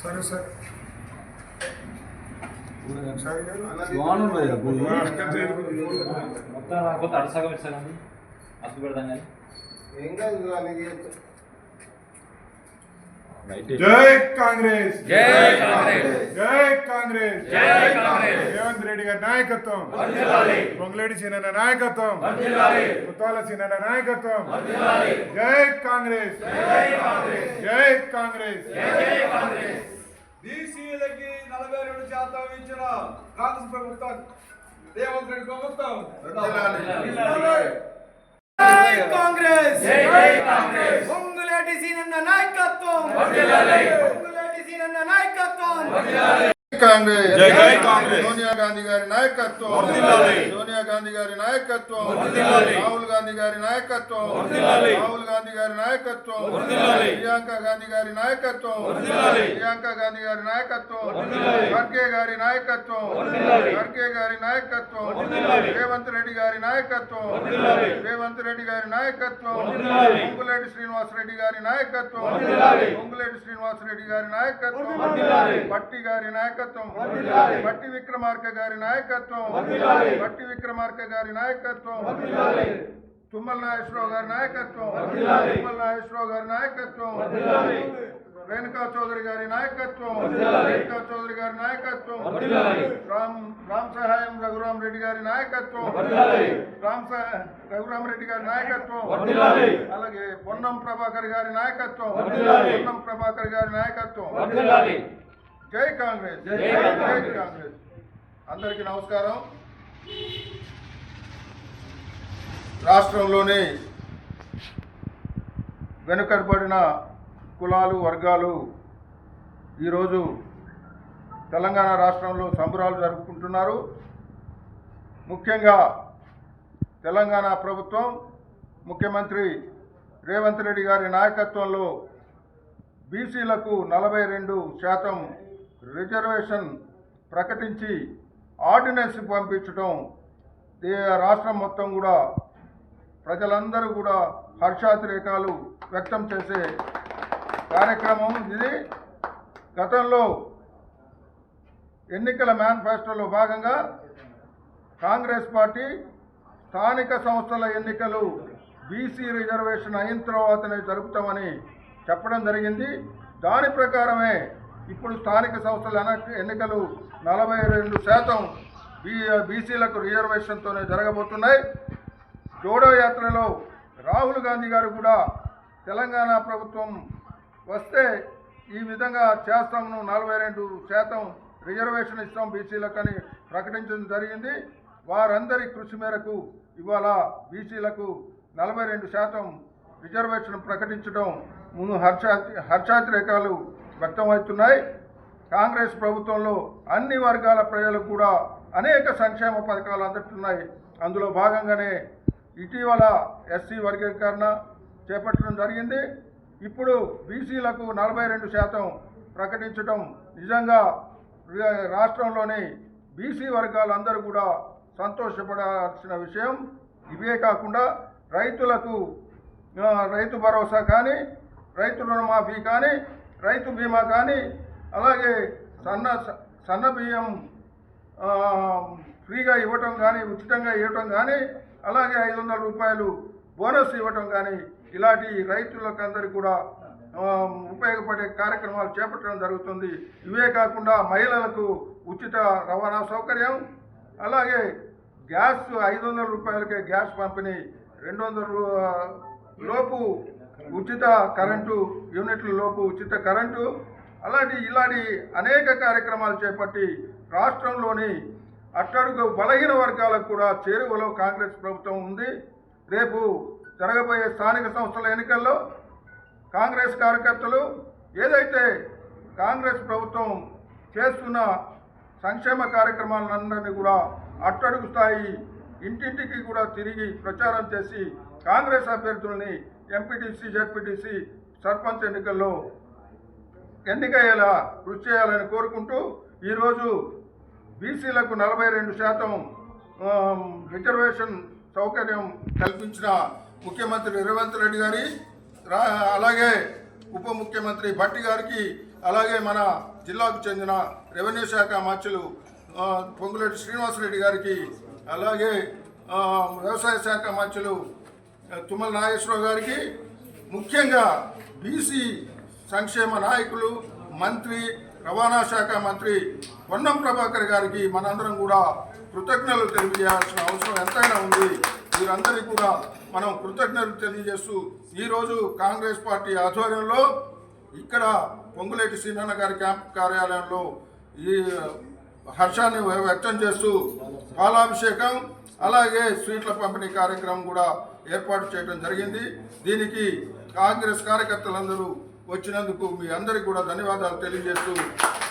సరే సరే. మొత్తం కొత్త అడసగా పెట్టాలండి అసలు పెడదాం కానీ. జై కాంగ్రెస్ జై కాంగ్రెస్ జై కాంగ్రెస్ జై కాంగ్రెస్ రేవంత్ రెడ్డి గారి నాయకత్వం పొంగులేడి సీనన్న నాయకత్వం ముత్తాల సీనన్న నాయకత్వం జై కాంగ్రెస్ జై కాంగ్రెస్ బీసీలకి నలభై రెండు శాతం ఇచ్చిన కాంగ్రెస్ ప్రభుత్వం రేవంత్ రెడ్డి ప్రభుత్వం కాంగ్రెస్ కాంగ్రెస్ పొంగులేటి సీనన్న నాయకత్వం. పొంగులేటి సీనన్న నాయకత్వం కాంగ్రెస్ జై జై కాంగ్రెస్. సోనియా గాంధీ గారి నాయకత్వం వర్ధిల్లాలి. సోనియా గాంధీ గారి నాయకత్వం వర్ధిల్లాలి. రాహుల్ గాంధీ గారి నాయకత్వం వర్ధిల్లాలి. రాహుల్ గాంధీ గారి నాయకత్వం వర్ధిల్లాలి. ప్రియాంక గాంధీ గారి నాయకత్వం వర్ధిల్లాలి. ప్రియాంక గాంధీ గారి నాయకత్వం వర్ధిల్లాలి. ఖర్గే గారి నాయకత్వం వర్ధిల్లాలి. ఖర్గే గారి నాయకత్వం వర్ధిల్లాలి. రేవంత్ రెడ్డి గారి నాయకత్వం వర్ధిల్లాలి. రేవంత్ రెడ్డి గారి నాయకత్వం వర్ధిల్లాలి. పొంగులేటి శ్రీనివాస్ రెడ్డి గారి నాయకత్వం వర్ధిల్లాలి. పొంగులేటి శ్రీనివాస్ రెడ్డి గారి నాయకత్వం వర్ధిల్లాలి. పట్టి గారి నాయకత్వం వర్ధిల్లాలి. పట్టి విక్రమార్క గారి నాయకత్వం వర్ధిల్లాలి. పట్టి విక్రమార్క గారి నాయకత్వం వర్ధిల్లాలి. తుమ్మల నాగేశ్వరరావు గారి నాయకత్వం వర్ధిల్లాలి. తుమ్మల నాగేశ్వరరావు గారి నాయకత్వం వర్ధిల్లాలి. రేణుకా చౌదరి గారి నాయకత్వం వర్ధిల్లాలి. రేణుకా చౌదరి గారి నాయకత్వం వర్ధిల్లాలి. రామ్ రామ్ సహాయం రఘురామ్ రెడ్డి గారి నాయకత్వం వర్ధిల్లాలి. రామ్ సహ- రఘురామ్ రెడ్డి గారి నాయకత్వం వర్ధిల్లాలి. అలాగే పొన్నం ప్రభాకర్ గారి నాయకత్వం వర్ధిల్లాలి. పొన్నం ప్రభాకర్ గారి నాయకత్వం వర్ధిల్లాలి. జై కాంగ్రెస్. జై. కాంగ్రెస్. అందరికీ నమస్కారం. రాష్ట్రంలోని వెనుకబడిన కులాలు వర్గాలు ఈరోజు తెలంగాణ రాష్ట్రంలో సంబరాలు జరుపుకుంటున్నారు. ముఖ్యంగా తెలంగాణ ప్రభుత్వం ముఖ్యమంత్రి రేవంత్ రెడ్డి గారి నాయకత్వంలో బీసీలకు నలభై రెండు శాతం రిజర్వేషన్ ప్రకటించి ఆర్డినెన్స్ పంపించడం ఈ రాష్ట్రం మొత్తం కూడా ప్రజలందరూ కూడా హర్షాతిరేకాలు వ్యక్తం చేసే కార్యక్రమం ఇది. గతంలో ఎన్నికల మేనిఫెస్టోలో భాగంగా కాంగ్రెస్ పార్టీ స్థానిక సంస్థల ఎన్నికలు బీసీ రిజర్వేషన్ అయిన తర్వాతనే జరుపుతామని చెప్పడం జరిగింది. దాని ప్రకారమే ఇప్పుడు స్థానిక సంస్థల ఎన్నికలు నలభై రెండు శాతం బీ బీసీలకు రిజర్వేషన్తోనే జరగబోతున్నాయి. జోడో యాత్రలో రాహుల్ గాంధీ గారు కూడా తెలంగాణ ప్రభుత్వం వస్తే ఈ విధంగా చేస్తాము నలభై రెండు శాతం రిజర్వేషన్ ఇస్తాం బీసీలకు అని ప్రకటించడం జరిగింది. వారందరి కృషి మేరకు ఇవాళ బీసీలకు నలభై రెండు శాతం రిజర్వేషన్ ప్రకటించడం. ముందు హర్షా హర్షాతిరేకాలు వ్యక్తమవుతున్నాయి. కాంగ్రెస్ ప్రభుత్వంలో అన్ని వర్గాల ప్రజలకు కూడా అనేక సంక్షేమ పథకాలు అందుతున్నాయి. అందులో భాగంగానే ఇటీవల ఎస్సీ వర్గీకరణ చేపట్టడం జరిగింది. ఇప్పుడు బీసీలకు నలభై రెండు శాతం ప్రకటించడం నిజంగా రాష్ట్రంలోని బీసీ వర్గాలందరూ కూడా సంతోషపడాల్సిన విషయం. ఇవే కాకుండా రైతులకు రైతు భరోసా కానీ రైతు రుణమాఫీ కానీ రైతు బీమా కానీ అలాగే సన్న సన్న బియ్యం ఫ్రీగా ఇవ్వటం కానీ ఉచితంగా ఇవ్వటం కానీ అలాగే ఐదు వందల రూపాయలు బోనస్ ఇవ్వటం కానీ ఇలాంటి రైతులకందరికీ కూడా ఉపయోగపడే కార్యక్రమాలు చేపట్టడం జరుగుతుంది. ఇవే కాకుండా మహిళలకు ఉచిత రవాణా సౌకర్యం అలాగే గ్యాస్ ఐదు వందల రూపాయలకే గ్యాస్ పంపిణీ రెండు వందల లోపు ఉచిత కరెంటు యూనిట్ల లోపు ఉచిత కరెంటు అలాంటి ఇలాంటి అనేక కార్యక్రమాలు చేపట్టి రాష్ట్రంలోని అట్టడుగు బలహీన వర్గాలకు కూడా చేరువలో కాంగ్రెస్ ప్రభుత్వం ఉంది. రేపు జరగబోయే స్థానిక సంస్థల ఎన్నికల్లో కాంగ్రెస్ కార్యకర్తలు ఏదైతే కాంగ్రెస్ ప్రభుత్వం చేస్తున్న సంక్షేమ కార్యక్రమాలందరినీ కూడా అట్టడుగు స్థాయి ఇంటింటికి కూడా తిరిగి ప్రచారం చేసి కాంగ్రెస్ అభ్యర్థుల్ని ఎంపీటీసీ జడ్పీటీసీ సర్పంచ్ ఎన్నికల్లో ఎన్నికయ్యేలా కృషి చేయాలని కోరుకుంటూ ఈరోజు బీసీలకు నలభై రెండు శాతం రిజర్వేషన్ సౌకర్యం కల్పించిన ముఖ్యమంత్రి రేవంత్ రెడ్డి గారి రా అలాగే ఉప ముఖ్యమంత్రి భట్టి గారికి అలాగే మన జిల్లాకు చెందిన రెవెన్యూ శాఖ మంత్రులు ఆ, పొంగులేటి శ్రీనివాసరెడ్డి గారికి అలాగే వ్యవసాయ శాఖ మంత్రులు తుమ్మల నాగేశ్వరరావు గారికి ముఖ్యంగా బీసీ సంక్షేమ నాయకులు మంత్రి రవాణా శాఖ మంత్రి పొన్నం ప్రభాకర్ గారికి మనందరం కూడా కృతజ్ఞతలు తెలియజేయాల్సిన అవసరం ఎంతైనా ఉంది. వీరందరికీ కూడా మనం కృతజ్ఞతలు తెలియజేస్తూ ఈరోజు కాంగ్రెస్ పార్టీ ఆధ్వర్యంలో ఇక్కడ పొంగులేటి శ్రీనన్న గారి క్యాంప్ కార్యాలయంలో ఈ హర్షాన్ని వ్యక్తం చేస్తూ పాలాభిషేకం అలాగే స్వీట్ల పంపిణీ కార్యక్రమం కూడా ఏర్పాటు చేయడం జరిగింది. దీనికి కాంగ్రెస్ కార్యకర్తలందరూ వచ్చినందుకు మీ అందరికీ కూడా ధన్యవాదాలు తెలియజేస్తూ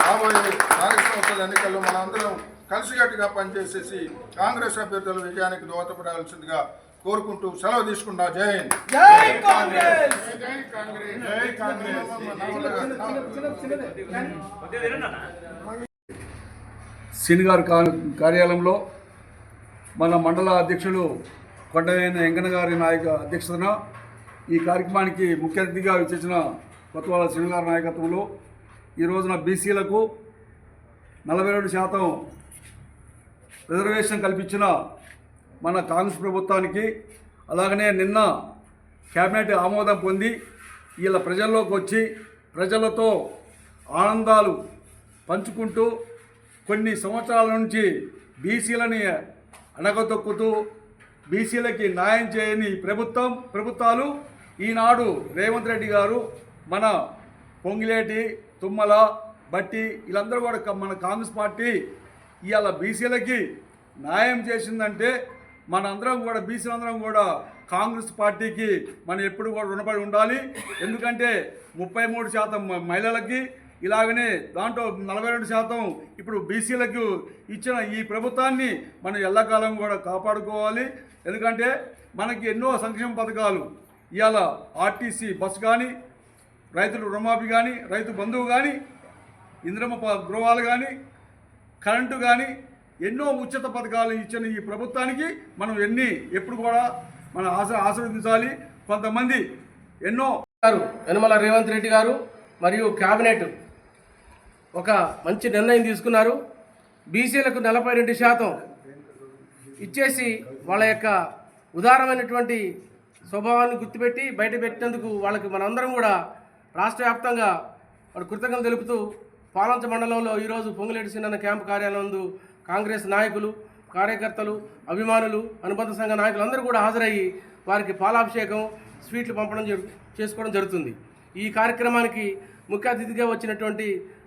రాబోయే స్థానిక సంస్థల ఎన్నికల్లో మన అందరం కలిసికట్టుగా పనిచేసేసి కాంగ్రెస్ అభ్యర్థుల విజయానికి దోహదపడాల్సిందిగా కోరుకుంటూ సెలవు తీసుకున్నా జై హింద్. జై కాంగ్రెస్! జై కాంగ్రెస్ సిన్ గారి కా- కార్యాలయంలో మన మండల అధ్యక్షులు కొండవేన వెంకన్న గారి నాయక అధ్యక్షతన ఈ కార్యక్రమానికి ముఖ్య అతిథిగా విచ్చేసిన కొత్తవాళ్ళ శ్రీనివారి నాయకత్వంలో ఈ రోజున బీసీలకు నలభై రెండు శాతం రిజర్వేషన్ కల్పించిన మన కాంగ్రెస్ ప్రభుత్వానికి అలాగనే నిన్న కేబినెట్ ఆమోదం పొంది వీళ్ళ ప్రజల్లోకి వచ్చి ప్రజలతో ఆనందాలు పంచుకుంటూ కొన్ని సంవత్సరాల నుంచి బీసీలని అణగదొక్కుతూ బీసీలకి న్యాయం చేయని ప్రభుత్వం ప్రభుత్వాలు ఈనాడు రేవంత్ రెడ్డి గారు మన పొంగిలేటి తుమ్మల బట్టి వీళ్ళందరూ కూడా మన కాంగ్రెస్ పార్టీ ఇవాళ బీసీలకి న్యాయం చేసిందంటే మనందరం కూడా బీసీలందరం కూడా కాంగ్రెస్ పార్టీకి మనం ఎప్పుడు కూడా రుణపడి ఉండాలి. ఎందుకంటే ముప్పై మూడు శాతం మహిళలకి ఇలాగనే దాంట్లో నలభై రెండు శాతం ఇప్పుడు బీసీలకు ఇచ్చిన ఈ ప్రభుత్వాన్ని మనం ఎల్లకాలం కూడా కాపాడుకోవాలి. ఎందుకంటే మనకి ఎన్నో సంక్షేమ పథకాలు ఇవాళ ఆర్టీసీ బస్సు కానీ రైతులు రుణమాఫీ కానీ రైతు బంధువు కానీ ఇంద్రమ గృహాలు కానీ కరెంటు కానీ ఎన్నో ఉచిత పథకాలు ఇచ్చిన ఈ ప్రభుత్వానికి మనం ఎన్ని ఎప్పుడు కూడా మనం ఆశ ఆశీర్వదించాలి. కొంతమంది ఎన్నో గారు యనమల రేవంత్ రెడ్డి గారు మరియు క్యాబినెట్ ఒక మంచి నిర్ణయం తీసుకున్నారు. బీసీలకు నలభై రెండు శాతం ఇచ్చేసి వాళ్ళ యొక్క ఉదారమైనటువంటి స్వభావాన్ని గుర్తుపెట్టి బయట పెట్టినందుకు వాళ్ళకి మనందరం కూడా రాష్ట్ర వ్యాప్తంగా వాడు కృతజ్ఞతలు తెలుపుతూ పాలంచ మండలంలో ఈరోజు పొంగులేటి సిన్న క్యాంపు కార్యాలయం కాంగ్రెస్ నాయకులు కార్యకర్తలు అభిమానులు అనుబంధ సంఘ నాయకులు అందరూ కూడా హాజరయ్యి వారికి పాలాభిషేకం స్వీట్లు పంపడం జరు చేసుకోవడం జరుగుతుంది. ఈ కార్యక్రమానికి ముఖ్య అతిథిగా వచ్చినటువంటి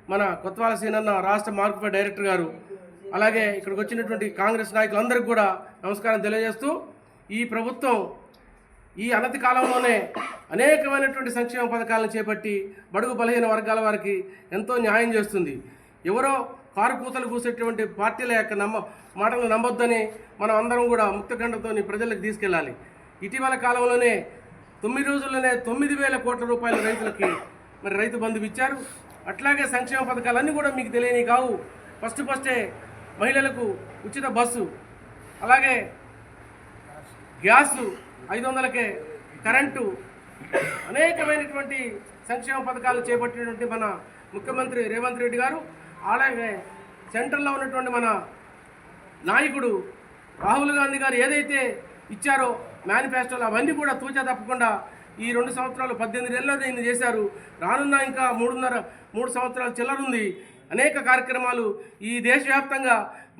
మన కొత్తవాల సీనన్న రాష్ట్ర మార్పుపై డైరెక్టర్ గారు అలాగే ఇక్కడికి వచ్చినటువంటి కాంగ్రెస్ నాయకులందరికీ కూడా నమస్కారం తెలియజేస్తూ ఈ ప్రభుత్వం ఈ అనతి కాలంలోనే అనేకమైనటువంటి సంక్షేమ పథకాలను చేపట్టి బడుగు బలహీన వర్గాల వారికి ఎంతో న్యాయం చేస్తుంది. ఎవరో కారు కూతలు కూసేటువంటి పార్టీల యొక్క నమ్మ మాటలు నమ్మొద్దని మనం అందరం కూడా ముక్తఖండంతో ప్రజలకు తీసుకెళ్ళాలి. ఇటీవల కాలంలోనే తొమ్మిది రోజుల్లోనే తొమ్మిది వేల కోట్ల రూపాయల రైతులకి మరి రైతు బంధువు ఇచ్చారు అట్లాగే సంక్షేమ పథకాలన్నీ కూడా మీకు తెలియని కావు. ఫస్ట్ ఫస్టే మహిళలకు ఉచిత బస్సు అలాగే గ్యాస్ ఐదు వందలకే కరెంటు అనేకమైనటువంటి సంక్షేమ పథకాలు చేపట్టినటువంటి మన ముఖ్యమంత్రి రేవంత్ రెడ్డి గారు అలాగే సెంట్రల్లో ఉన్నటువంటి మన నాయకుడు రాహుల్ గాంధీ గారు ఏదైతే ఇచ్చారో మేనిఫెస్టోలు అవన్నీ కూడా తూచా తప్పకుండా ఈ రెండు సంవత్సరాలు పద్దెనిమిది నెలల్లో దీన్ని చేశారు. రానున్న ఇంకా మూడున్నర మూడు సంవత్సరాలు చిల్లరుంది. అనేక కార్యక్రమాలు ఈ దేశవ్యాప్తంగా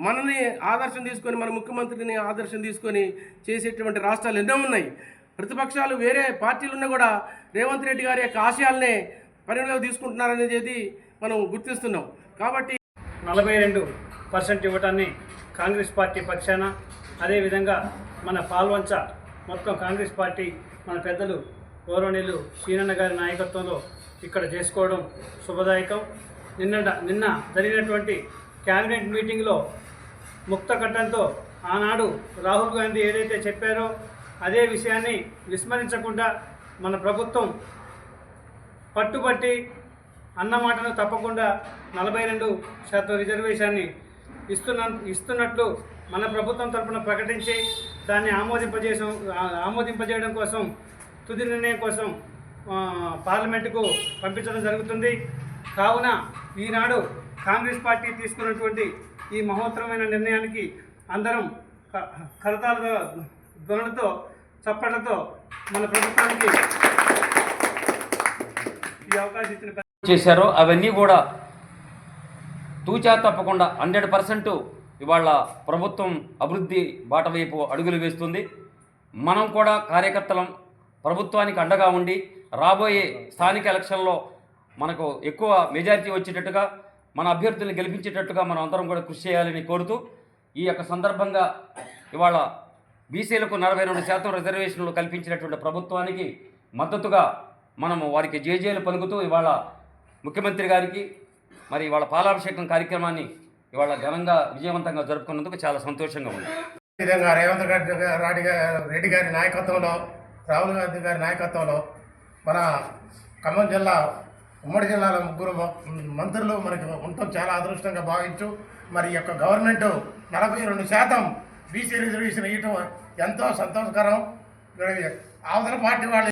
మనని ఆదర్శం తీసుకొని మన ముఖ్యమంత్రిని ఆదర్శం తీసుకొని చేసేటువంటి రాష్ట్రాలు ఎన్నో ఉన్నాయి. ప్రతిపక్షాలు వేరే పార్టీలు ఉన్నా కూడా రేవంత్ రెడ్డి గారి యొక్క ఆశయాలనే పరిగణలోకి తీసుకుంటున్నారనేది మనం గుర్తిస్తున్నాం. కాబట్టి నలభై రెండు పర్సెంట్ ఇవ్వటాన్ని కాంగ్రెస్ పార్టీ పక్షాన అదేవిధంగా మన పాల్వంచ మొత్తం కాంగ్రెస్ పార్టీ మన పెద్దలు గౌరవనీయులు శ్రీనన్న గారి నాయకత్వంలో ఇక్కడ చేసుకోవడం శుభదాయకం. నిన్న నిన్న జరిగినటువంటి క్యాబినెట్ మీటింగ్లో ముక్త కట్టంతో ఆనాడు రాహుల్ గాంధీ ఏదైతే చెప్పారో అదే విషయాన్ని విస్మరించకుండా మన ప్రభుత్వం పట్టుబట్టి అన్నమాటను తప్పకుండా నలభై రెండు శాతం రిజర్వేషన్ని ఇస్తున్న ఇస్తున్నట్లు మన ప్రభుత్వం తరపున ప్రకటించి దాన్ని ఆమోదింపజేసం ఆమోదింపజేయడం కోసం తుది నిర్ణయం కోసం పార్లమెంటుకు పంపించడం జరుగుతుంది. కావున ఈనాడు కాంగ్రెస్ పార్టీ తీసుకున్నటువంటి ఈ మహోత్తరమైన నిర్ణయానికి అందరం కరతాల ధ్వనులతో చప్పట్లతో మన ప్రభుత్వానికి ఈ అవకాశం ఇచ్చిన చేశారో అవన్నీ కూడా తూచా తప్పకుండా హండ్రెడ్ పర్సెంట్ ఇవాళ ప్రభుత్వం అభివృద్ధి బాట వైపు అడుగులు వేస్తుంది. మనం కూడా కార్యకర్తలం ప్రభుత్వానికి అండగా ఉండి రాబోయే స్థానిక ఎలక్షన్లో మనకు ఎక్కువ మెజారిటీ వచ్చేటట్టుగా మన అభ్యర్థుల్ని గెలిపించేటట్టుగా మనం అందరం కూడా కృషి చేయాలని కోరుతూ ఈ యొక్క సందర్భంగా ఇవాళ బీసీలకు నలభై రెండు శాతం రిజర్వేషన్లు కల్పించినటువంటి ప్రభుత్వానికి మద్దతుగా మనము వారికి జేజేలు పలుకుతూ ఇవాళ ముఖ్యమంత్రి గారికి మరి ఇవాళ పాలాభిషేకం కార్యక్రమాన్ని ఇవాళ ఘనంగా విజయవంతంగా జరుపుకున్నందుకు చాలా సంతోషంగా ఉంది. విధంగా రేవంత్ రెడ్డి రెడ్డి గారి నాయకత్వంలో రాహుల్ గాంధీ గారి నాయకత్వంలో మన ఖమ్మం జిల్లా ఉమ్మడి జిల్లాలో ముగ్గురు మంత్రులు మనకి ఉండటం చాలా అదృష్టంగా భావించు మరి యొక్క గవర్నమెంట్ నలభై రెండు శాతం బీసీ రిజర్వేషన్ ఇవ్వటం ఎంతో సంతోషకరం. అవతల పార్టీ వాళ్ళు